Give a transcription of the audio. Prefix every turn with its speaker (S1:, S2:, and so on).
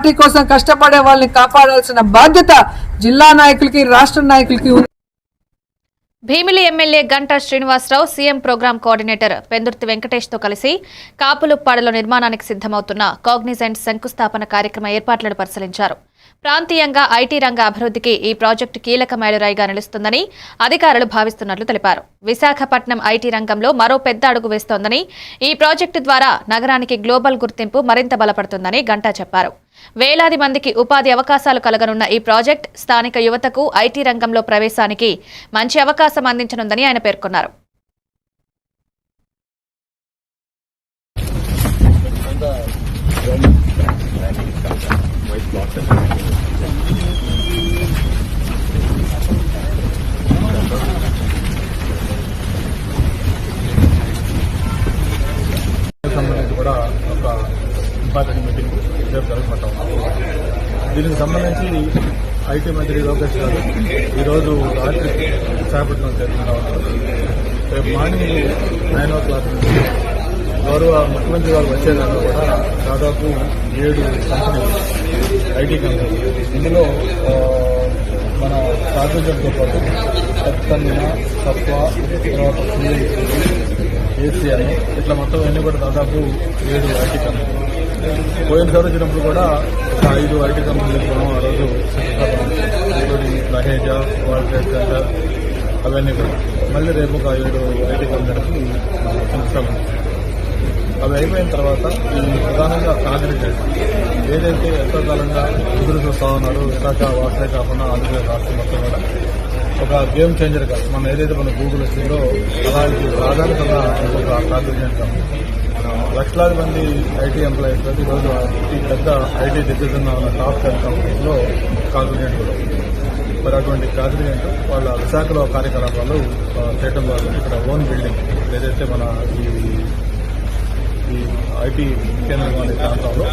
S1: Party కోసం కష్టపడే వాళ్ళని కాపాడాల్సిన బాధ్యత జిల్లా నాయకులకి రాష్ట్ర నాయకులకి ఉంది.
S2: Bhimili MLA Ganta Srinivasarao CM program coordinator Pendurthi వెంకటేష్తో కలిసి కాపులుప్పాడలో నిర్మాణానికి సిద్ధమవుతున్న కాగ్నిజెంట్ శంకుస్థాపన కార్యక్రమ ఏర్పాట్లను పరిశీలించారు. ప్రాంతీయంగా ఐటీ రంగ అభివృద్ధికి ఈ ప్రాజెక్టు కీలక మైలురాయిగా నిలుస్తుందని అధికారులు భావిస్తున్నట్లు తెలిపారు. విశాఖపట్నం ఐటీ రంగంలో మరో పెద్ద అడుగు వేస్తోందని ఈ ప్రాజెక్టు ద్వారా నగరానికి గ్లోబల్ గుర్తింపు మరింత బలపడుతుందని గంటా చెప్పారు. వేలాది మందికి ఉపాధి అవకాశాలు కలగనున్న ఈ ప్రాజెక్ట్ స్థానిక యువతకు ఐటీ రంగంలో ప్రవేశానికి మంచి అవకాశం అందించనుందని ఆయన పేర్కొన్నారు.
S3: ఇంపార్టెంట్ మీటింగ్ రేపు జరగబడతాం దీనికి సంబంధించి ఐటీ మంత్రి లోకేష్ గారు ఈరోజు రాత్రి విశాఖపట్నం చేరుకుంటా రేపు మార్నింగ్ నైన్ ఓ క్లాక్ నుంచి గౌరవ ముఖ్యమంత్రి గారు వచ్చేదాకా కూడా దాదాపు ఏడు కంపెనీలు ఐటీ కంపెనీలు ఇందులో మన కార్పొరేటర్తో పాటు సత్కన్య సత్వ తర్వాత ఏసీ అని ఇట్లా మొత్తం అన్ని కూడా దాదాపు ఏడు ఐటీ కంపెనీలు. పోయినసారి వచ్చినప్పుడు కూడా ఒక ఐదు ఐటీ కంపెనీలు మనం ఆ రోజు including Laheja world trade centre అవన్నీ కూడా. మళ్ళీ రేపు ఒక ఏడు ఐటీ కంపెనీలకు చూస్తాము అవి అయిపోయిన తర్వాత ఈ ప్రధానంగా కాంగ్రెస్ ఏదైతే ఎంతో కాలంగా ఎదురు చూస్తా ఉన్నారో విశాఖ వాసే కాకుండా ఆంధ్రప్రదేశ్ రాష్ట్రం మొత్తం కూడా ఒక గేమ్ చేంజర్గా మనం ఏదైతే మన గూగుల్ వచ్చిందో అలాంటి ప్రాధాన్యత ఒక కాంగ్రెస్ లక్షలాది మంది ఐటీ ఎంప్లాయీస్ ప్రతి రోజు ఈ పెద్ద ఐటీ దిగ్గజంగా టాప్ టెన్ కంపెనీస్ కాన్ఫిడెంట్ మరి అటువంటి కాన్ఫిడెంట్ వాళ్ళ విశాఖలో కార్యకలాపాలు చేయటం ద్వారా ఇక్కడ ఓన్ బిల్డింగ్ ఏదైతే మన ఈ ఈ ఐటీ కేంద్రం అనే ప్రాంతంలో